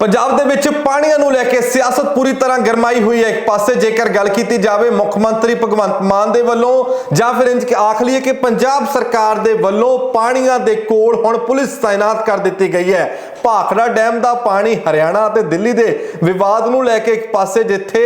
ਪੰਜਾਬ ਦੇ ਵਿੱਚ ਪਾਣੀਆਂ ਨੂੰ ਲੈ ਕੇ ਸਿਆਸਤ ਪੂਰੀ ਤਰ੍ਹਾਂ ਗਰਮਾਈ ਹੋਈ ਹੈ। ਇੱਕ ਪਾਸੇ ਜੇਕਰ ਗੱਲ ਕੀਤੀ ਜਾਵੇ ਮੁੱਖ ਮੰਤਰੀ ਭਗਵੰਤ ਮਾਨ ਦੇ ਵੱਲੋਂ, ਜਾਂ ਫਿਰ ਇੰਜ ਆਖ ਲਈਏ ਕਿ ਪੰਜਾਬ ਸਰਕਾਰ ਦੇ ਵੱਲੋਂ ਪਾਣੀਆਂ ਦੇ ਕੋਲ ਹੁਣ ਪੁਲਿਸ ਤਾਇਨਾਤ ਕਰ ਦਿੱਤੀ ਗਈ ਹੈ। ਭਾਖੜਾ ਡੈਮ ਦਾ ਪਾਣੀ ਹਰਿਆਣਾ ਅਤੇ ਦਿੱਲੀ ਦੇ ਵਿਵਾਦ ਨੂੰ ਲੈ ਕੇ ਇੱਕ ਪਾਸੇ ਜਿੱਥੇ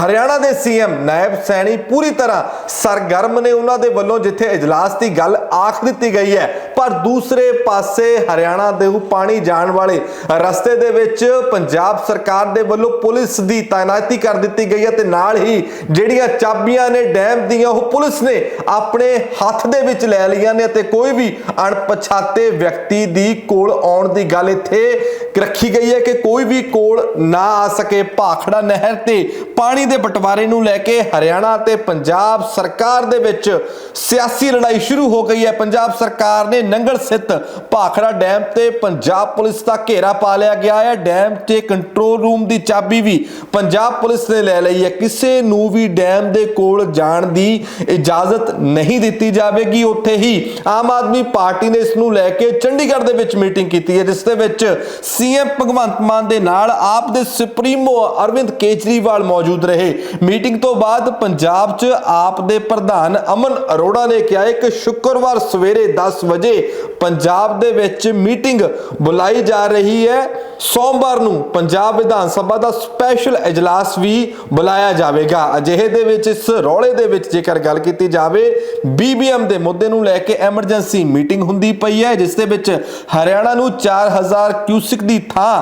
ਹਰਿਆਣਾ ਦੇ ਸੀਐਮ ਨਾਇਬ ਸੈਣੀ ਪੂਰੀ ਤਰ੍ਹਾਂ ਸਰਗਰਮ ਨੇ ਉਹਨਾਂ ਦੇ ਵੱਲੋਂ ਜਿੱਥੇ ਇਜਲਾਸ ਦੀ ਗੱਲ ਆਖ ਦਿੱਤੀ ਗਈ ਹੈ, ਪਰ ਦੂਸਰੇ ਪਾਸੇ ਹਰਿਆਣਾ ਦੇ ਪਾਣੀ ਜਾਣ ਵਾਲੇ ਰਸਤੇ ਦੇ ਵਿੱਚ ਪੰਜਾਬ ਸਰਕਾਰ ਦੇ ਵੱਲੋਂ ਪੁਲਿਸ ਦੀ ਤਾਇਨਾਤੀ ਕਰ ਦਿੱਤੀ ਗਈ ਹੈ ਤੇ ਨਾਲ ਹੀ ਜਿਹੜੀਆਂ ਚਾਬੀਆਂ ਨੇ ਡੈਮ ਦੀਆਂ, ਉਹ ਪੁਲਿਸ ਨੇ ਆਪਣੇ ਹੱਥ ਦੇ ਵਿੱਚ ਲੈ ਲਈਆਂ ਨੇ ਤੇ ਕੋਈ ਵੀ ਅਣਪਛਾਤੇ ਵਿਅਕਤੀ ਦੀ ਕੋਲ ਆਉਣ ਦੀ ਗੱਲ ਇੱਥੇ ਰੱਖੀ ਗਈ ਹੈ ਕਿ ਕੋਈ ਵੀ ਕੋਲ ਨਾ ਆ ਸਕੇ। ਭਾਖੜਾ ਨਹਿਰ ਤੇ ਪਾਣੀ ਦੇ ਬਟਵਾਰੇ ਨੂੰ ਲੈ ਕੇ ਹਰਿਆਣਾ ਤੇ ਪੰਜਾਬ ਸਰਕਾਰ ਦੇ ਵਿੱਚ ਸਿਆਸੀ ਲੜਾਈ ਸ਼ੁਰੂ ਹੋ ਗਈ ਹੈ। ਪੰਜਾਬ ਸਰਕਾਰ ਨੇ ਨੰਗਲ ਸਥਿਤ ਭਾਖੜਾ ਡੈਮ ਤੇ ਪੰਜਾਬ ਪੁਲਿਸ ਦਾ ਘੇਰਾ ਪਾ ਲਿਆ ਗਿਆ ਹੈ। ਡੈਮ ਤੇ ਕੰਟਰੋਲ ਰੂਮ ਦੀ ਚਾਬੀ ਵੀ ਪੰਜਾਬ ਪੁਲਿਸ ਨੇ ਲੈ ਲਈ ਹੈ। ਕਿਸੇ ਨੂੰ ਵੀ ਡੈਮ ਦੇ ਕੋਲ ਜਾਣ ਦੀ ਇਜਾਜ਼ਤ ਨਹੀਂ ਦਿੱਤੀ ਜਾਵੇਗੀ। ਉੱਥੇ ਹੀ ਆਮ ਆਦਮੀ ਪਾਰਟੀ ਨੇ ਇਸ ਨੂੰ ਲੈ ਕੇ ਚੰਡੀਗੜ੍ਹ ਦੇ ਵਿੱਚ ਮੀਟਿੰਗ ਕੀਤੀ ਹੈ, ਜਿਸ ਦੇ ਵਿੱਚ ਸੀਐਮ ਭਗਵੰਤ ਮਾਨ ਦੇ ਨਾਲ ਆਪ ਦੇ ਸੁਪਰੀਮੋ ਅਰਵਿੰਦ ਕੇਜਰੀਵਾਲ ਮੌਜੂਦ ਰਹੇ। ਮੀਟਿੰਗ ਤੋਂ ਬਾਅਦ ਪੰਜਾਬ 'ਚ ਆਪ ਦੇ ਪ੍ਰਧਾਨ ਅਮਨ ਅਰੋੜਾ ਨੇ ਕਿਹਾ ਕਿ ਸ਼ੁੱਕਰਵਾਰ ਸਵੇਰੇ 10 ਵਜੇ ਪੰਜਾਬ ਦੇ ਵਿੱਚ ਮੀਟਿੰਗ ਬੁਲਾਈ ਜਾ ਰਹੀ ਹੈ। ਸੋਮਵਾਰ ਨੂੰ ਪੰਜਾਬ ਵਿਧਾਨ ਸਭਾ ਦਾ ਸਪੈਸ਼ਲ ਇਜਲਾਸ ਵੀ ਬੁਲਾਇਆ ਜਾਵੇਗਾ। ਅਜਿਹੇ ਦੇ ਵਿੱਚ ਇਸ ਰੌਲੇ ਦੇ ਵਿੱਚ ਜੇਕਰ ਗੱਲ ਕੀਤੀ ਜਾਵੇ ਬੀਬੀਐਮ ਦੇ ਮੁੱਦੇ ਨੂੰ ਲੈ ਕੇ ਐਮਰਜੈਂਸੀ ਮੀਟਿੰਗ ਹੁੰਦੀ ਪਈ ਹੈ, ਜਿਸ ਦੇ ਵਿੱਚ ਹਰਿਆਣਾ ਨੂੰ 4000 ਕਿਊਸਿਕ ਦੀ ਥਾਂ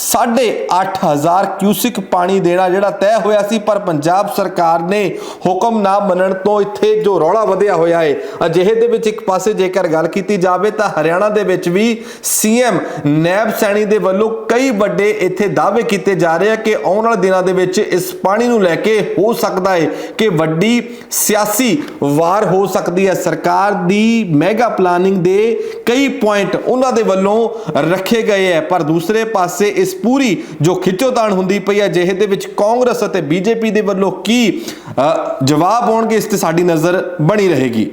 8500 ਕਿਊਸਿਕ ਪਾਣੀ ਦੇਣਾ ਜਿਹੜਾ ਤੈਅ ਹੋਇਆ ਸੀ, ਪਰ ਪੰਜਾਬ ਸਰਕਾਰ ਨੇ ਹੁਕਮ ਨਾ ਮੰਨਣ ਤੋਂ ਇੱਥੇ ਜੋ ਰੌਲਾ ਵਧਿਆ ਹੋਇਆ ਹੈ, ਅਜਿਹੇ ਦੇ ਵਿੱਚ ਇੱਕ ਪਾਸੇ ਜੇਕਰ ਗੱਲ ਕੀਤੀ ਜਾਵੇ ਤਾਂ ਹਰਿਆਣਾ ਦੇ ਵਿੱਚ ਵੀ ਸੀਐਮ ਨੈਬ ਸੈਣੀ ਦੇ ਵੱਲੋਂ ਕਈ ਵੱਡੇ ਇੱਥੇ ਦਾਅਵੇ ਕੀਤੇ ਜਾ ਰਹੇ ਆ ਕਿ ਆਉਣ ਵਾਲੇ ਦਿਨਾਂ ਦੇ ਵਿੱਚ ਇਸ ਪਾਣੀ ਨੂੰ ਲੈ ਕੇ ਹੋ ਸਕਦਾ ਹੈ ਕਿ ਵੱਡੀ ਸਿਆਸੀ ਵਾਰ ਹੋ ਸਕਦੀ ਹੈ। ਸਰਕਾਰ ਦੀ ਮੈਗਾ ਪਲਾਨਿੰਗ ਦੇ ਕਈ ਪੁਆਇੰਟ ਉਹਨਾਂ ਦੇ ਵੱਲੋਂ ਰੱਖੇ ਗਏ ਹੈ ਪਰ ਦੂਸਰੇ ਪਾਸੇ ਇਸ ਪੂਰੀ ਜੋ ਖਿੱਚੋਤਾਣ ਹੁੰਦੀ ਪਈ ਹੈ ਜਿਹੇ ਦੇ ਵਿੱਚ ਕਾਂਗਰਸ ਅਤੇ ਬੀਜੇਪੀ ਦੇ ਵੱਲੋਂ ਕੀ ਅ, ਜਵਾਬ ਆਉਣਗੇ ਇਸ ਤੇ ਸਾਡੀ ਨਜ਼ਰ ਬਣੀ ਰਹੇਗੀ।